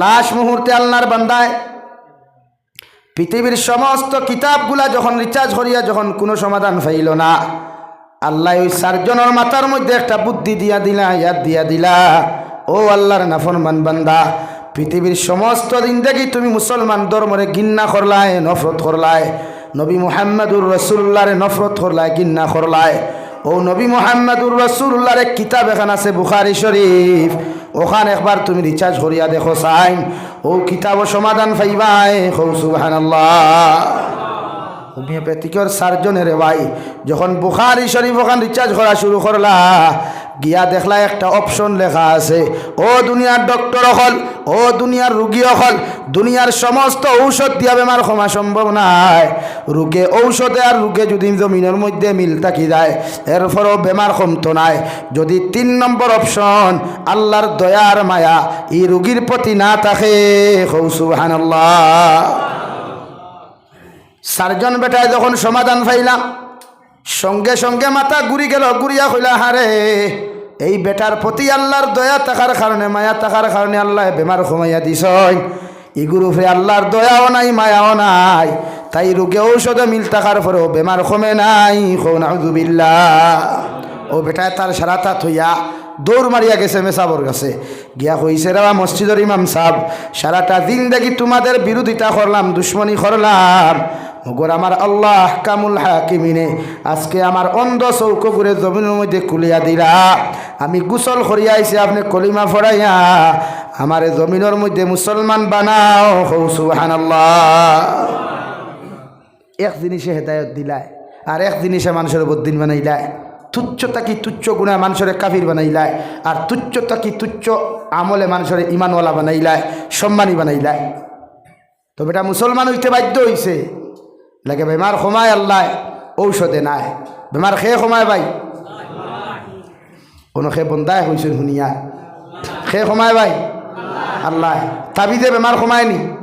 লাশ মুহূর্তে আল্লাহর বান্দায়। পৃথিবীর সমস্ত কিতাবগুলা যখন রিচার্জ করিয়া যখন কোনো সমাধান পাইল না, আল্লাহ ওই চারজনের মাথার মধ্যে একটা বুদ্ধি দিয়া দিলা, ইয়াদ দিয়া দিলা, ও আল্লাহর নাফরমান বান্দা, পৃথিবীর সমস্ত দিন দেখি তুমি মুসলমান ধর্মরে গিন্না করলায় নফরত করলায় নবী মুহাম্মদুর রসুল্লাহরে নফরত করলায় গিন্না করলায় ও নবী মোহাম্মদুর রসুল্লার এক কিতাব এখান আছে বুখারি শরীফ। ওখান একবার তুমি রিচার্জ করিয়া দেখো সাইন। ও কিতাব সমাধান ফাইবাই হৌ হোমিওপ্যাথিকর সার্জনের ভাই, যখন বুখারি শরীফ ওখান রিচার্জ করা শুরু করলা গিয়া দেখলা একটা অপশন লেখা আছে। ও দুনিয়ার ডক্টর হল ও দুনিয়ার রুগী হল দুনিয়ার সমস্ত ঔষধ দিয়া বেমার ক্ষমা সম্ভব নাই। রোগে ঔষধে আর রোগে যদি জমিনের মধ্যে মিল থাকি যায় এরপরও বেমার কমতো নাই। যদি তিন নম্বর অপশন আল্লাহর দয়ার মায়া এই রুগীর প্রতি না থাকে হৌসুহান সারজন বেটায় যখন সমাধান পাইলাম, সঙ্গে সঙ্গে মাথা ঘুরি গেল ঘুরিয়া কইলা হারে এই বেটার প্রতি আল্লাহর দয়া থাকার কারণে, মায়া থাকার কারণে আল্লাহ বেমার কমাইয়া দিস ইগুর উপরে আল্লাহর দয়াও নাই, মায়াও নাই। তাই রোগে ঔষধে মিল থাকার পরেও বেমার কমে নাই। খৌনাউজুবিল্লা ও বেটায় তার সারাতা থইয়া দৌড় মারিয়া গেছে মেসাবর কাছে। গিয়া কইছে, রে মসজিদের ইমাম সাহ সারাটা দিন দেখি তোমাদের বিরোধিতা করলাম, দুশ্মনী করলাম। মগর আমার আল্লাহ কামুল হাকিমিনে, আজকে আমার অন্ধ চৌকো করে জমিনের মধ্যে কুলিয়া দিলা। আমি গুসল করিয়া আইছি, আপনি কলিমা ফরাইয়া আমার জমিনের মধ্যে মুসলমান বানাও। হৌ সুবাহান এক জিনিসে হেদায়ত দিলায়, আর এক জিনিসে মানুষের বদিন বানাইলায়। তুচ্ছতা কি তুচ্ছ গুণা মানুষের কাফির বানাইলায়, আর তুচ্ছতা কি তুচ্ছ আমলে মানুষের ইমানওয়ালা বানাইলায়, সম্মানী বানাইলায়। তো বেটা মুসলমান হইতে বাধ্য হইছে। লাগে বেমার সময় আল্লাহ, ঔষধে নাই। বেমার খেয়ে সময় ভাই। কোনো খে বন্দায় হয়েছে শুনিয়া। খে সময় ভাই। আল্লাহ তাবিদে বেমার সময় নি?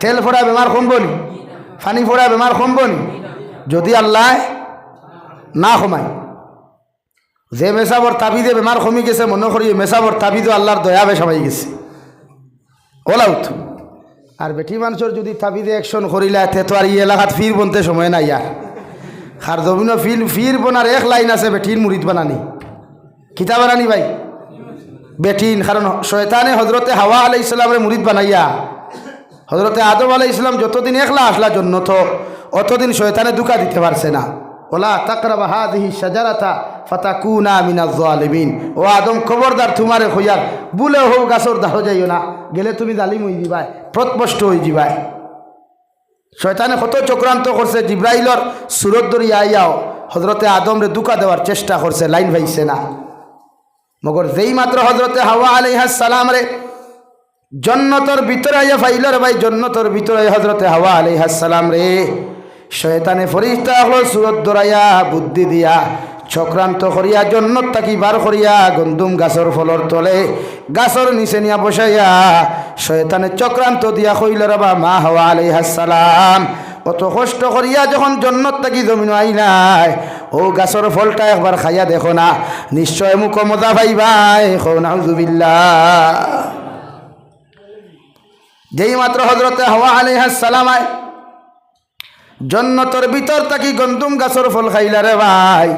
তেল ফোড়া বেমার কমব নি? ফানি ফোড়া বেমার কমব নি? যদি আল্লাহ না সময় যে মেসাবর তাবিদে বেমার কমি গেছে, মনে করি মেসাবর তাবিদও আল্লাহর দয়া বেসামাই গেছে। ওলাউত আর বেটি মানুষের যদি তাবিদে একশন করিলা, তে তো আর ই এলাকাত ফির বনতে সময় নাই আর খার জমিন ফিল, ফির বনার এক লাইন আছে বেটির মুড়িদ বানানি। কিতা বানানি ভাই? বেটিন কারণ শয়তানে হজরতে হাওয়া আলাই ইসলামের মুড়িদ বানাইয়া হজরতে আদম আলাই ইসলাম যতদিন একলা আসলা জন্য তো অতদিন শয়তানে দুকা দিতে পারছে না। ওলা তাকরাবা হাদিহি সাজারাতা ফাতাকুনা মিনাজ জালিমিন ও আদম, খবরদার তোমারে হইয়ার বুলে হো গাছর দাহ যাইও না। গেলে তুমি জালিম হয়ে যাবাই প্রতপষ্ট হয়ে যাবাই শয়তানে কত চক্রান্ত করছে জিব্রাইলর সুরত দরিয়া আইয়াও হজরতে আদমরে দুকা দেওয়ার চেষ্টা করছে, লাইন ভাইছে না। মগর যেই মাত্র হজরতে হাওয়া আলাইহাস সালাম রে জন্নতর ভিতরে আইয়া ফাইলর ভাই, জন্নতর ভিতরে হজরতে হাওয়া আলাইহাস সালাম রে শয়তানে ফরিস্তা হলো সুরত দরাইয়া বুদ্ধি দিয়া, চক্রান্ত করিয়া জন্নত তাকি বার করিয়া গন্দুম গাছর ফলর তলে গাছর নিচে নিয়া বসাইয়া, শয়তানে চক্রান্ত দিয়া কইল রবা মা হাওয়া আলাইহাস সালাম। অত কষ্ট করিয়া যখন জন্নত তাকি জমিন আইলাই ও গাছর ফলটা একবার খাইয়া দেখো না, নিশ্চয় মুখ মজা ভাইবাই খো নাউজুবিল্লাহ যেই মাত্র হজরতে হওয়া আলাইহাস সালামায় জন্নতর ভিতর তাকি গন্দুম গাছর ফল খাইলা রে ভাই।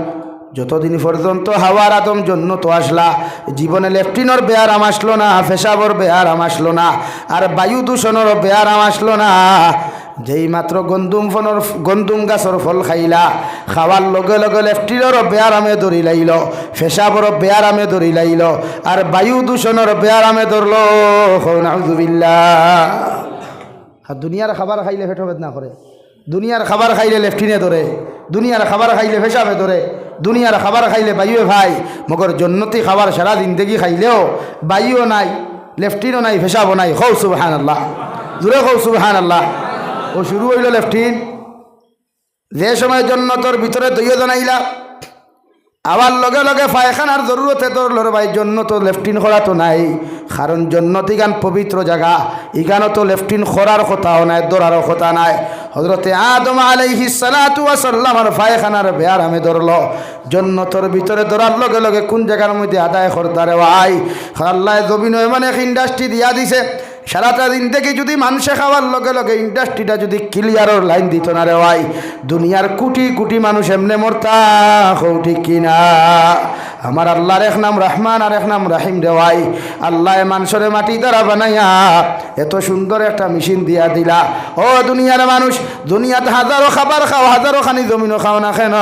যতদিন পর্যন্ত হাওয়ার আদম জন্নত আসলা, জীবনে লেফটিনর বেয়ারাম আসলো না, ফেসাবর বেয়ারাম আসলো না, আর বায়ু দূষণের বেয়ারাম আসলো না। যেই মাত্র গন্দুম ফনর গন্দুম গাছর ফল খাইলা, খাওয়ার লগে লগে লেফটিনর বেয়ারামে ধরি লাইল, ফেসাবর বেয়ারামে ধরি লাইল, আর বায়ু দূষণের বেয়ারামে ধরল নাউজুবিল্লাহ। আর দুনিয়ার খাবার খাইলে পেটো বেদনা করে। দুনিয়ার খাবার খাইলে লেফটিনে ধরে, দুনিয়ার খাবার খাইলে ফেসাবে ধরে, দুনিয়ার খাবার খাইলে বায়ুয়ে ভাই, মগর জন্নতি খাবার সারা জিন্দগি খাইলেও বায়ুও নাই, লেফটিনও নাই ফেসাবো নাই। হৌ সুবহান আল্লাহ জুড়ে হৌ সুবহান আল্লাহ ও শুরু হইল লেফটিন। যে সময় জন্নতর ভিতরে দইয় জানাইলা আবার লগে লগে পায়খানার জরুরতে তোর লড় ভাই জন্য তো লেফটিন করা তো নাই। কারণ জন্নত ইগান পবিত্র জায়গা ইগানও তো লেফটিন করার কথাও নাই, দৌড়ারও কথা নাই। হজরতে আদম আলাইহি সালাতু ওয়াসাল্লামার পায়খানার বেয়ার আমি ধরল। জন্নতর ভিতরে ধরার লগে লগে কোন জায়গার মধ্যে আদায় করতারে ভাই আল্লাহ জমিন এমন এক ইন্ডাস্ট্রি দিয়া দিছে, সারাটা দিন থেকে যদি মানুষে খাওয়ার লগে লগে ইন্ডাস্ট্রিটা যদি ক্লিয়ারের লাইন দিত না রে ভাই দুনিয়ার কোটি কোটি মানুষ এমনি মরতা হৌ ঠিক কিনা? আমার আল্লাহর এক নাম রহমান আর এক নাম রাহিম দেওয়াই আল্লাহ মানুষের মাটি দ্বারা বানাইয়া এত সুন্দর একটা মেশিন দিয়া দিলা। ও দুনিয়ার মানুষ, দুনিয়াতে হাজারো খাবার খাও, হাজারো খানি জমিনও খাও না কেন?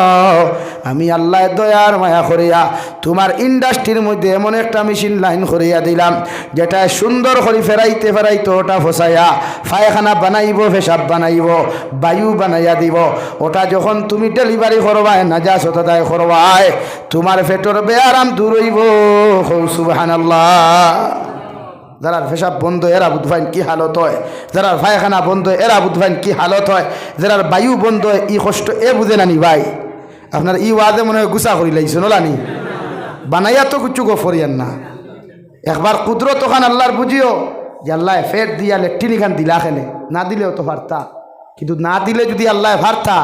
আমি আল্লাহ দয়ার মায়া করিয়া তোমার ইন্ডাস্ট্রির মধ্যে এমন একটা মেশিন লাইন করিয়া দিলাম, যেটা সুন্দর করে ফেরাইতে ফেরাইতে ওটা ফসাইয়া পায়খানা বানাইব, পেশাব বানাইব, বায়ু বানাইয়া দিব। ওটা যখন তুমি ডেলিভারি করবায় নাজা সততায় করবায়, তোমার পেটর বেয়ারাম দূর হইব? সুবাহান যারার পেশাব বন্ধ, এরা বুধবাইন কি হালত হয়? যারার পায়খানা বন্ধ, এরা বুধবাইন কি হালত হয়? যারার বায়ু বন্ধ হয় ই কষ্ট, এ বুঝে নানি ভাই। আপনার ই ওয়াদে মনে হয় গুছা করি লাইছে নলানি বানাইয়া তো কিছু গফরিয়ান না। একবার কুদরত খান আল্লাহর বুঝিও, যে আল্লাহ ফের দিয়া লেট্রিনি খান দিলা খেলে। না দিলেও তো পারতা কিন্তু না দিলে যদি আল্লাহ পারতা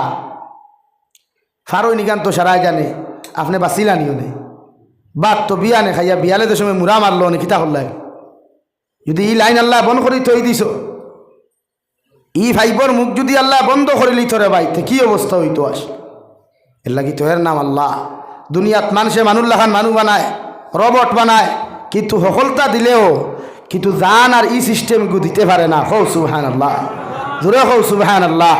ফারোই নিগান তো সারাই জানে। আপনি বাঁচিলানিও নেই বাদ তো বিয়া নে খাইয়া, বিয়ালে তো সময় মুরা মারলো নে, কিতা করলাই যদি ই লাইন আল্লাহ বন্ধ করে থই দিছ। ই ভাইবর মুখ যদি আল্লাহ বন্ধ করে লিত ভাই, তে কি অবস্থা হইতো আস এর লাগি তো এর নাম আল্লাহ। দুনিয়াত মানুষে মানুল্লাহ খান মানু বানায় রবট বানায়, কিন্তু সফলতা দিলেও, কিন্তু জান আর ই সিস্টেম দিতে পারে না। হৌ সুবহান আল্লাহ জোরে হৌ সুবহান আল্লাহ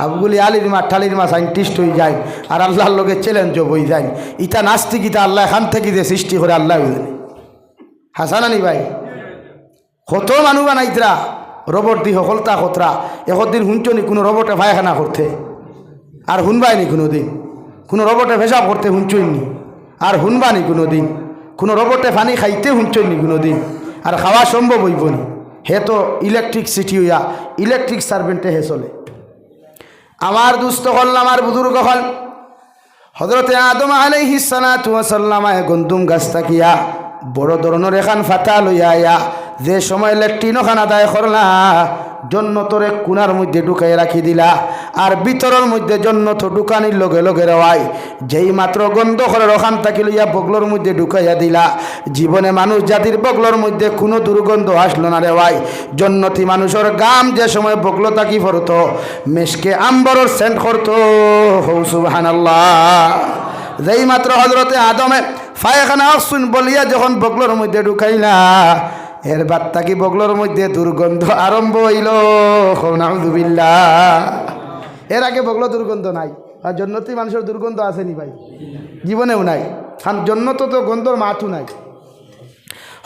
হাবগুলি আলির মা, ঠালির মা সাইন্টিস্ট হয়ে যায় আর আল্লাহর লোকে চ্যালেঞ্জ হয়ে যায় ইটা নাস্তিক, ইটা আল্লাহ খান থেকে যে সৃষ্টি করে আল্লাহ হাসানানি ভাই, কত মানুষ বানাইতরা, রবট দি সফলতা খতরা একদিন শুনছনি কোনো রবটে পায়খানা করতে, আর শুনবাইনি কোনো দিন। কোনো রবটে পেশাব করতে শুনছইনি আর শুনবানি কোনো দিন। কোনো রবটে পানি খাইতে শুনছইনি কোনো দিন, আর খাওয়া সম্ভব হইব নি হে তো ইলেকট্রিক সিটি হইয়া, ইলেকট্রিক সার্ভেন্টে হে চলে। আমার দুস্থ হল, আমার বুজুর্গ হল। হজরতে আদম আলাই হিসানা ওয়া সাল্লামায় গন্তুম গাছ থাকিয়া, বড় ধরনের এখান ফাতা লইয়া যে সময় লেট্রিনও খানা দায় করলা জন্নতরে কুনার মধ্যে ঢুকাই রাখি দিলা, আর ভিতরের মধ্যে জন্নত ঢুকানির লগে লগে রেওয়াই যেই মাত্র গন্ধ করে ওখান থাকি লইয়া বগলোর মধ্যে ঢুকাইয়া দিলা। জীবনে মানুষ জাতির বগলোর মধ্যে কোনো দুর্গন্ধ আসলো না রেওয়াই জন্নতি মানুষের গাম যে সময় বগলো তাকি ফরতো? মেশকে আম্বরর সেন্ট করতো, হৌ সুবাহান যেই মাত্র হজরতে আদমে ফায়খানা অসুন বলিয়া যখন বগলোর মধ্যে ঢুকাইলা এর বাদ তাকি বগলোর মধ্যে দুর্গন্ধ আরম্ভ হইল? নাহদুবিল্লা এর আগে বগলো দুর্গন্ধ নাই। আর জন্নতি মানুষের দুর্গন্ধ আসেনি ভাই। জীবনেও নাই। জন্নত তো গন্ধর মাথু নাই।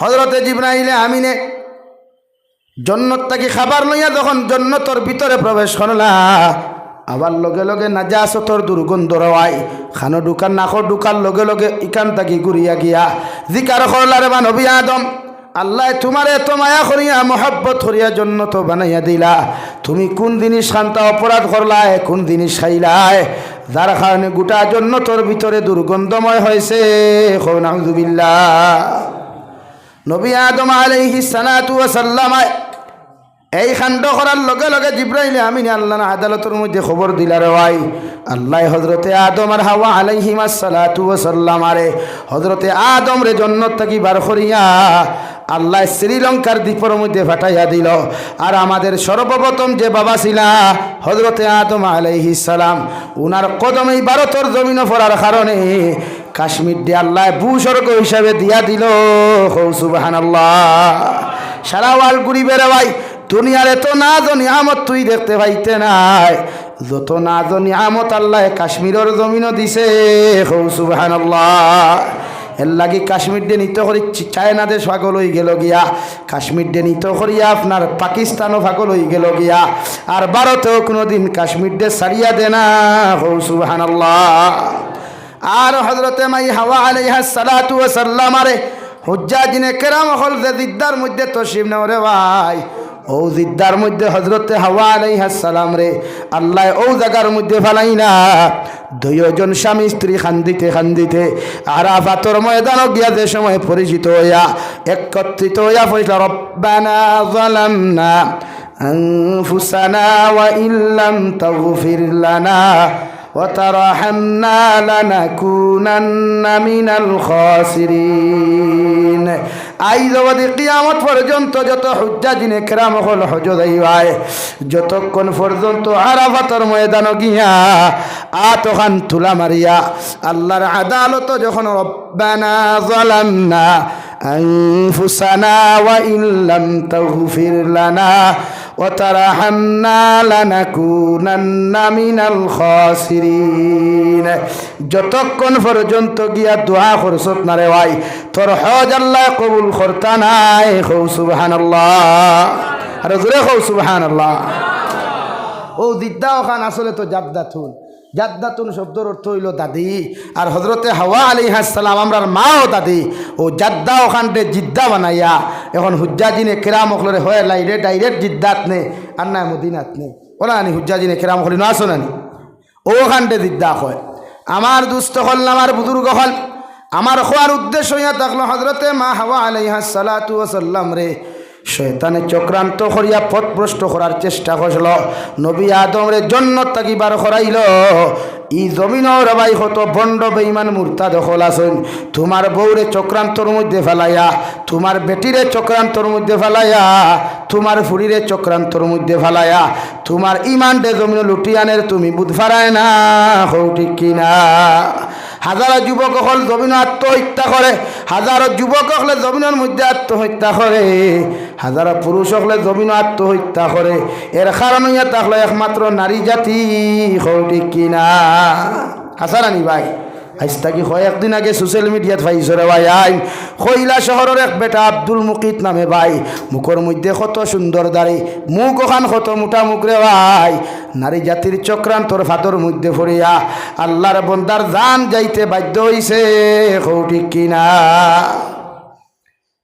হজরতে জিবরাইলে আমিনে জন্নত তাকে খাবার লইয়া যখন জন্নতর ভিতরে প্রবেশ করলা, আবার লগে লগে নাজাসতর দুর্গন্ধ রওয়াই খানো দোকান নাখর দোকান লগে লগে ইকান তাকি ঘুরিয়া গিয়া জিকার করলারে বা নবী আদম। আল্লাহ তোমার এত মায়া করিয়া, মহব্বত করিয়া জন্য তো বানাইয়া দিলা। তুমি কোন জিনিস শান্তা অপরাধ করলাই, কোন জিনিস খাইলাই যার কারণে গোটা জন্য তোর ভিতরে দুর্গন্ধময় হয়েছে নবী আদম আলাইহি সালাতু এই খান্ড করার লগে লগে জিব্রাইলে আমিন আল্লাহ আদালতের মধ্যে খবর দিলার ভাই। আল্লাহ হজরতে আদম আর হাওয়া আলাইহিমা সালাতু সাল্লাম আরে হজরতে আদম রে জন্নত থাকি বার করিয়া আল্লাহ শ্রীলঙ্কার দ্বীপের মধ্যে ফাটাইয়া দিল। আর আমাদের সর্বপ্রথম যে বাবা ছিলা হজরতে আদম সালাম, উনার কদমেই ভারতের জমিন পড়ার কারণে কাশ্মীর দিয়ে আল্লাহ ভূস্বর্গ হিসাবে দিয়া দিল। হৌ সুবাহান সারা ওয়াল ঘুরি ভাই দুনিয়ার এত না জানি আমত তুই দেখতে পাইতে নাই। যত না জানি আমত আল্লাহ কাশ্মীরের জমিনও দিছে। হৌ সুবাহান এর লাগি কাশ্মীর দিয়ে নিত করি চায়না দেশ পাগল হয়ে গেল গিয়া। কাশ্মীর দিয়ে নিত করিয়া আপনার পাকিস্তানও পাগল হয়ে গেল গিয়া। আর ভারতেও কোনোদিন কাশ্মীর দিয়ে সারিয়া দে না। হৌ সুবাহান আর হজরতে মাই হাওয়া আলাইহা সালাতু সাল্লাম আরে হুজ্জা দিনে কেরাম হল যে দিদ্দার মধ্যে তসিম নেওরে ভাই। ও জিদ্দার মধ্যে হজরতে হাওয়া আলাইহাসালাম রে আল্লাহ ও জায়গার মধ্যে ফেলাই না দুইজন স্বামী স্ত্রী খান্দিতে খান্দিতে আর আফাতর ময়দান গিয়া যে সময় পরিচিত হইয়া একত্রিত হইয়া পরিচিত রব্বানা জালামনা أنفسنا وإن لم تغفر لنا وترحمنا لنكونن من الخاسرين আই জবাদি কিয়ামত পর্যন্ত যত হুজ্জা জিনে কেরাম হল হজ দেওয়ায় যতক্ষণ পর্যন্ত আরাফাতর ময়দান গিয়া আতখান তুলা মারিয়া আল্লাহর আদালত যখন রব্বানা জালামনা أنفسنا وإن لم تغفر لنا وترحمنا لنكونن من الخاسرين যতক্ষণ পর্যন্ত গিয়া দোয়া করছত না রে ভাই তোর হজ আল্লাহ কবুল করতা নাই হৌ সুবহানাল্লাহ আর জোরে হৌ সুবহানাল্লাহ ও দিদ্দা ওখান আসলে তো জাদ্দাতুন জাদ্দাতুন শব্দর অর্থ হইল দাদি। আর হজরতে হাওয়া আলী হাসালাম আমরার মাও দাদি। ও জাদ্দা ওখানটে জিদ্দা বানাইয়া, এখন হুজ্জাজিনে কেরাম অখলরে হয়ে লাইরে ডাইরেক্ট জিদ্দাত নে, আর না মদিনাত নে। ওলা আনি হুজ্জাজিনে কেরাম অখলি না আসো নানি ওখানটে জিদ্দা হয়। আমার দুস্থ হল আমার বুজুর্গ হল। আমার খোয়ার উদ্দেশ্য হইয়া থাকল হজরতে মা হাওয়া আলাই হাসালাতু রে। শয়তানে চক্রান্ত করিয়া পথভ্রষ্ট করার চেষ্টা করছিল নবী আদমের জন্য তাকি বার করাইল। ই জমিনর ভাই হতো বন্ড বেইমান মূর্তা দখল আসুন তোমার বউরে চক্রান্তর মধ্যে ফেলাইয়া, তোমার বেটিরে চক্রান্তর মধ্যে ফেলাইয়া, তোমার ফুরিরে চক্রান্তর মধ্যে ফেলাইয়া, তোমার ইমানটে জমিন লুটিয়ানের তুমি বুধ ফারায় না হৌ ঠিক কিনা? হাজারো যুবক হল জমিন আত্মহত্যা করে, হাজারো যুবক হলে জমিনের মধ্যে আত্মহত্যা করে, হাজারো পুরুষ হলে জমিন আত্মহত্যা করে। এর কারণ থাকল একমাত্র নারী জাতি হৌটি কিনা? হাসারানি ভাই। আজ তাকি হয়, একদিন আগে সোশ্যাল মিডিয়াত পাইছো রে ভাই আইন। কইলা শহরের এক বেটা আব্দুল মুকিত নামে ভাই। মুখর মধ্যে কত সুন্দর দাড়ি, মুখ ওখান কত মোটা মুখ রে ভাই। নারী জাতির চক্রান্তর ফাতর মধ্যে পড়িয়া আল্লাহর বন্দার জান যাইতে বাধ্য হইছে কৌটি কিনা।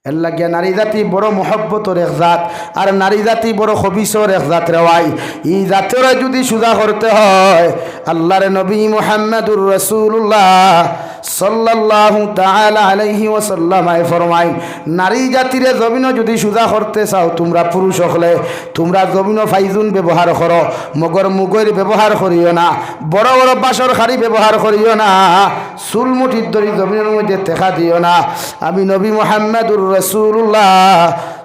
এর লাগে নারী জাতি বড় মহব্বতর এক জাত, আর নারী জাতি বড় খবিসর এক জাত রেওয়াই। ই জাতেরা যদি সুজা করতে হয়, আল্লাহর নবী মোহাম্মদুর রসুল্লাহ সাল্লাল্লাহু তাআলা আলাইহি ওয়াসাল্লামায় ফরমাইন নারী জাতিরে জমিন যদি সুজা করতে চাও, তোমরা পুরুষ হলে, তোমরা জমিন ফাইজুন ব্যবহার করো, মগর মুগের ব্যবহার করিও না, বড় বড় বাসর খাড়ি ব্যবহার করিও না, চুলমুঠির দড়ি জমিনের মধ্যে দেখা দিও না। আমি নবী মোহাম্মদুর রসুল্লাহ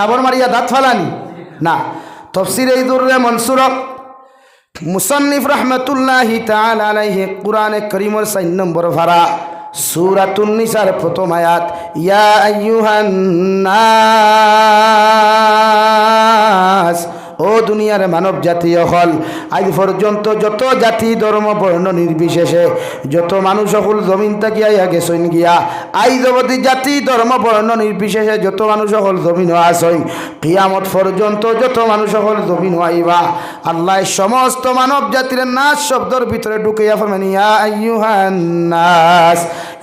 তাবর মারিয়া দাঁত ফালানি? না। তফসির এই দুর্রে মনসুরক মুসান্নিফ রহমতুল্লাহি আলাইহি কুরআনে করিমর সাইন নম্বর ভাড়া সুরাতার প্রথম আয়াত, ইয়া আইয়ুহান নাস। ও দুনিয়ার মানব জাতি হল আজ পর্যন্ত যত জাতি ধর্ম, বর্ণ নির্বিশেষে যত মানুষ সকল জমিন তাকিয়া ইয়া গেছইন গিয়া, আই জগতি জাতি, ধর্ম, বর্ণ নির্বিশেষে যত মানুষ সকল জমিন আসইন কিয়ামত পর্যন্ত যত মানুষ সকল জমিন আইবা আল্লাহ সমস্ত মানব জাতির নাচ শব্দর ভিতরে ঢুকাইয়া ফরমেন ইয়া আইয়ুহান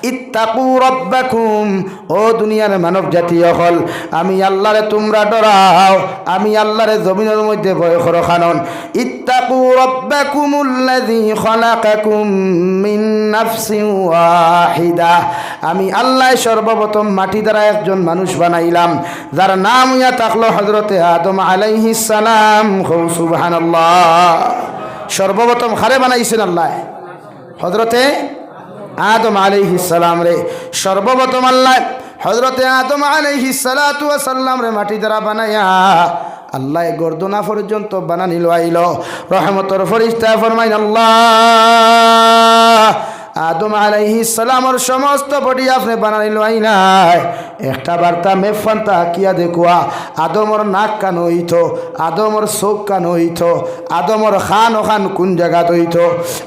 ইত্তাকু রব্বাকুম। ও দুনিয়ার মানব জাতীয় হল আমি আল্লাহরে তোমরা ডরাও, আমি আল্লাহরে জমিনের মধ্যে ভয় করো খানন ইত্তাকু রব্বাকুমুল্লাযী খলাকাকুম মিন নাফসিন ওয়াহিদা। আমি আল্লাহ সর্বপ্রথম মাটি দ্বারা একজন মানুষ বানাইলাম, যার নাম ইয়া থাকল হজরতে আদম আলাইহিস সালাম। হৌ, সুবহানাল্লাহ। সর্বপ্রথম খারে বানাইছেন আল্লাহ? হজরতে আদম আলাইহিস সালাম রে। সর্বপ্রথম আল্লাহ হজরতে আদম আলাইহিস সালাতু ওয়াস সালাম রে মাটি দ্বারা বানাইয়া আল্লাহ গর্দনা পর্যন্ত বানানিল আইল। রহমতর ফরিস্তা ফরমাইন, আল্লাহ। আদম আলাইহি সালামর সমস্ত বডি আপনি বানাইল আইনাই একটা বার্তা মেফান্তা কিয়া দেখুয়া, আদমর নাক কান হইত, আদমর চোখ কান হইত, আদমর খান ও খান কোন জায়গাত হইত।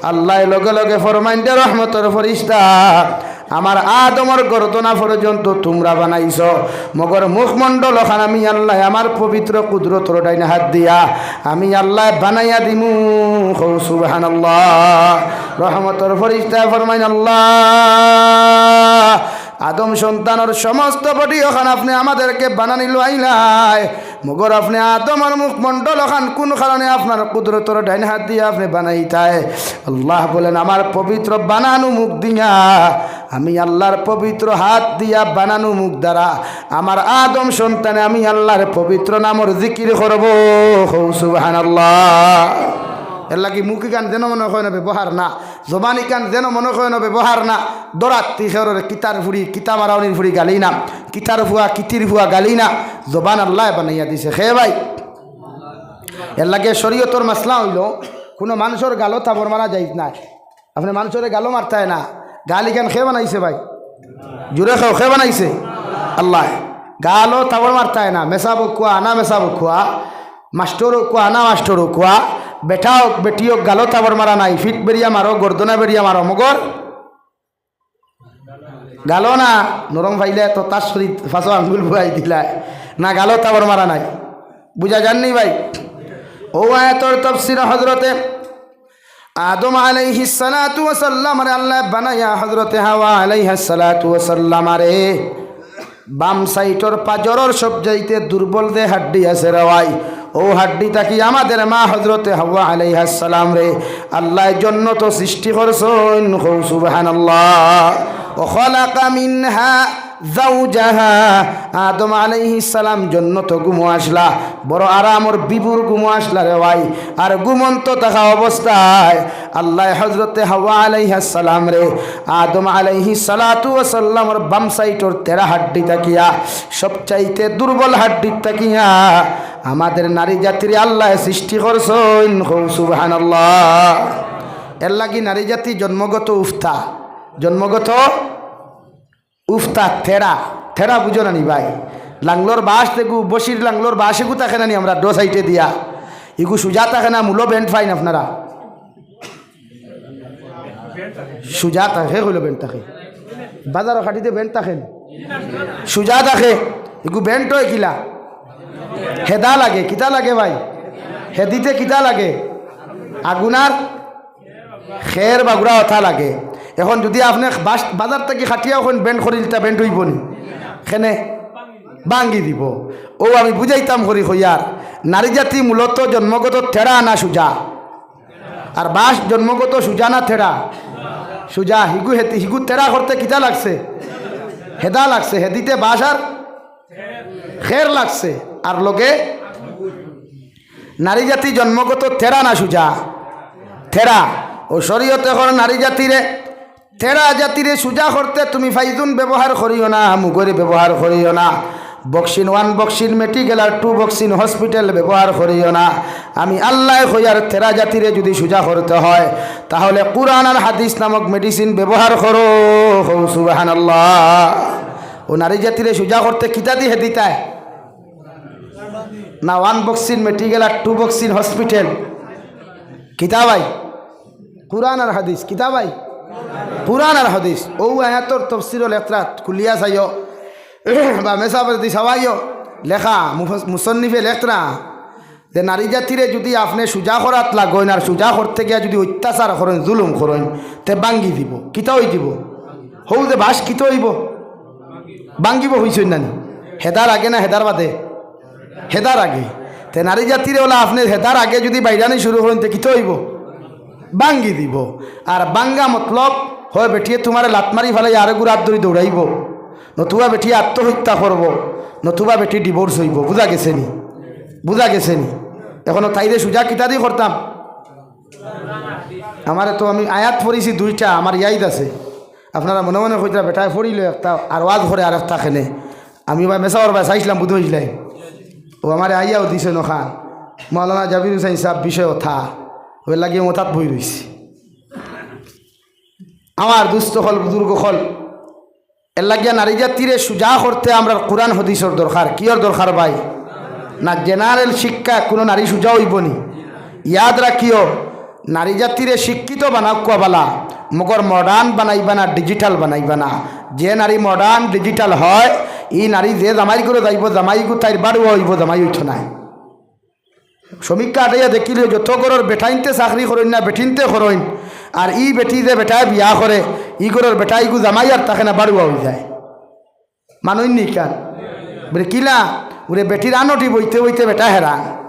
আল্লাহ লগে লগে ফরমাইন দে রহমতর ফরিস্তা। আমার আদমর গর্দনা পর্যন্ত তোমরা বানাইছ। মগর মুখমণ্ডল খান আমি আল্লাহ আমার পবিত্র কুদরত রোডাইন হাত দিয়া আমি আল্লাহ বানাইয়া দিমু। সুবাহান আল্লাহ রহমতর ফরিস্তা ফরমাইন, আল্লাহ। আদম সন্তানের সমস্ত বডি ওখান আপনি আমাদেরকে বানানি লাইলাই মগর আপনি আদমর মুখমণ্ডল ওখান কোন কারণে আপনার কুদরতর ডাইন হাত দিয়ে আপনি বানাইতায় আল্লাহ বলেন, আমার পবিত্র বানানো মুখ দিয়া, আমি আল্লাহর পবিত্র হাত দিয়া বানানো মুখ দ্বারা, আমার আদম সন্তানে আমি আল্লাহর পবিত্র নামর জিকির করব। সুবাহান আল্লাহ এর লাগি মুখে গান যেন মনে হয় না, ব্যবহার না। জবানি গান যেন মনে হয় না ব্যবহার না। দরাত্রি খেরের কিতার ফুড়ি কিতা মারাউনির ফুড়ি গালি না। কিতার ফুয়া কিতির ফুয়া গালি না। জবান আল্লাহ বানাইয়া দিছে। খে ভাই। এর লাগে শরীয়তর মাসলা হইল, কোনো মানুষের গালো তাবর মারা যাই না আপনি মানুষের গালো মারতায় না। গালি গান খে বানাইছে ভাই? জুড়ে খাও খে বানাইছে? আল্লাহ। গালো তাবর মারতায় না। মেসাবো কুয়া না মেসাবো কুয়া মাস্টরও কুয়া না মাস্টরও কুয়া বেটা হোক বেটি হোক গালো তাবর মারা নাই, ফিট বেরিয়া মারো গর্দনা বেরিয়া মারো মগর গালো না নরম ভাইলে তো তার শরীর ফাঁসো আঙ্গুল বুয়াই দিলাই না গালো তাবর মারা নাই। বুঝা যাননি ভাই? ও আয়াতর তফসির হজরতে আদম আলাইহি সালাতু ওয়াসাল্লাম রে আল্লাহ বানায়া হজরতে হাওয়া আলাইহি সালাতু ওয়াসাল্লাম রে বাম সাইটর পাজরর সব যাইতে দুর্বল দে হাড্ডি আছে রেওয়াই ও হাড্ডি তাকি আমাদের মা হজরতে হাওয়া আলাইহাসালাম রে? আল্লাহ জন্য তো সৃষ্টি করছেন। হৌ খলাকা মিনহা জাউজাহা আদম আলাইহিস সালাম জন্নত গুমো আসলা। বড় আরামর বিবুর গুমো আসলা রে ভাই। আর গুমন্ত থাকা অবস্থায় আল্লাহ হজরতে হাওয়া আলাইহাস সালাম রে, আদম আলাইহি সালাতু ওয়াসাল্লামর বাম সাইটর তেরা হাড্ডি তাকিয়া, সবচাইতে দুর্বল হাড্ডি তাকিয়া আমাদের নারী জাতির আল্লাহ সৃষ্টি করছেন। সুবহানাল্লাহ। এর লাগি নারী জাতি জন্মগত উফতা, জন্মগত উফতা থেরা থেরা বুঝো না নি ভাই। লাংলোর বাস দেখু, বসির লাংলোর বাস এগু থাকে না নি আমরা ডো সাইটে দিয়া। ইগু সুজা থাকে না, মূলো বেন্ট ফাইন আপনারা। সুজা থাকে হইল বেন্ট তাকে। বাজারও খাটিতে বেন্ট থাকেন সুজা থাকে ইগু বেন্ট হয় কিলা। হেদা লাগে, কিতা লাগে ভাই? হেদিতে কিতা লাগে? আগুনার খের বাগুড়া অথা লাগে। এখন যদি আপনি বাজার থেকে খাটিয়া এখন বেন্ড করিলটা বেন্ড হইব নি? খেনে? বাঙ্গি দিব। ও আমি বুঝাইতাম করি হইয়ার, নারী জাতি মূলত জন্মগত থেরা না সুজা? আর বাস জন্মগত সুজা না থেরা সুজা হিগু হেতি হিগু তেরা করতে কিতা লাগছে? হেদা লাগছে। হেদিতে বাস আর খের লাগছে। আর লগে নারী জাতি জন্মগত থেরা না সুজা? থেরা ও শরীয়তে এখন নারী জাতিরে থেরা জাতিরে সুজা করতে তুমি ফাইজুন ব্যবহার করিও না মুগরি ব্যবহার করিও না। বক্সিন ওয়ান বক্সিন মেডিকেল আর টু বক্সিন, হসপিটাল ব্যবহার করিও না। আমি আল্লাহ হইয়ার থেরা জাতিরে যদি সুজা করতে হয়, তাহলে কোরআন আর হাদিস নামক মেডিসিন ব্যবহার করো সুবাহান আল্লাহ ও নারী জাতিরে সুজা করতে কিতা দিয়ে দিতায় না ওয়ান বক্সিন মেডিকেল আর টু বক্সিন, হসপিটাল। কিতা ভাই কুরআন আর হাদিস কিতা কুরআন আর হাদিস। ও আয়াতর তফসির লেখরা খুলিয়া চাইও বা মেসাবাদি সবাইও লেখা মুসন্নিফে লেখরা, যে নারী জাতিরে যদি আপনি সুজা করাত লাগেন আর সুজা করতে গিয়া যদি অত্যাচার করেন জুলুম করেন তে বাঙ্গি দিব কিতা দিব। হৌ যে বাস কিত হইব বাঙ্গিব হইছেন নানি। হেদার আগে না হেদার বাদে? হেদার আগে। তে নারী জাতিরে ওলা আপনি হেদার আগে যদি বাইরানি শুরু করেন তে কিত হইব বাঙ্গি দিব। আর বাঙ্গা মতলব, হয় বেটিয়ে তোমার লাত মারি ফেলাই আরে গুড়াত ধরি দৌড়াইব। নতুবা বেটিয়ে আত্মহত্যা করব, নতুবা বেটি ডিভোর্স হইব। বুঝা গেছে নি? বুঝা গেছে নি? এখনও তাইরে সুজা কিতাদি করতাম? আমার তো আমি আয়াত পড়িছি দুইটা, আমার ইয়াইদ আছে। আপনারা মনে মনে কইতা বেটায় পড়িল একটা আর ওয়াজ করে আর একটা খেলে। আমি বা মেসাওয়ার বা চাইছিলাম বুধ হইছিলাই ও আমার আইয়াও দিছে নখান। মৌলানা জাবির হুসাইন সাহেব বিষয় থা। ওই লাগিয়ে মতাত বই রয়েছি আমার দুস্থ হল, বুজুর্গ হল, এর লাগিয়া নারী জাতিরে সুজা করতে আমরা কোরআন, হদিসর দরকার। কিয়র দরকার ভাই? না জেনারেল শিক্ষা কোনো নারী সুজা হইব নি। ইয়াদ রাখিও, নারী জাতিরে শিক্ষিত বানাও বালা। মগর মডার্ন বানাইবা না ডিজিটাল বানাইবা না। যে নারী মডার্ন ডিজিটাল হয়, ই নারী যে জামাই করে যাইব জামাই তাইর বাড়ু হইব, জামাই উঠ নাই। শ্রমিককে আটাইয়া দেখিলে যত ঘরের বেঠাইনতে চাকরি করেন না বেঠিনতে করেন আর ই বেটি যে বেটায় বিয়া করে ই ঘরের বেটা গু জামাই আর তাকে না বাড়ুয়া হয়ে যায়। মানুষ নি কান বলে কিলা ওরে বেটির আনটি বইতে বইতে বেটা হেরান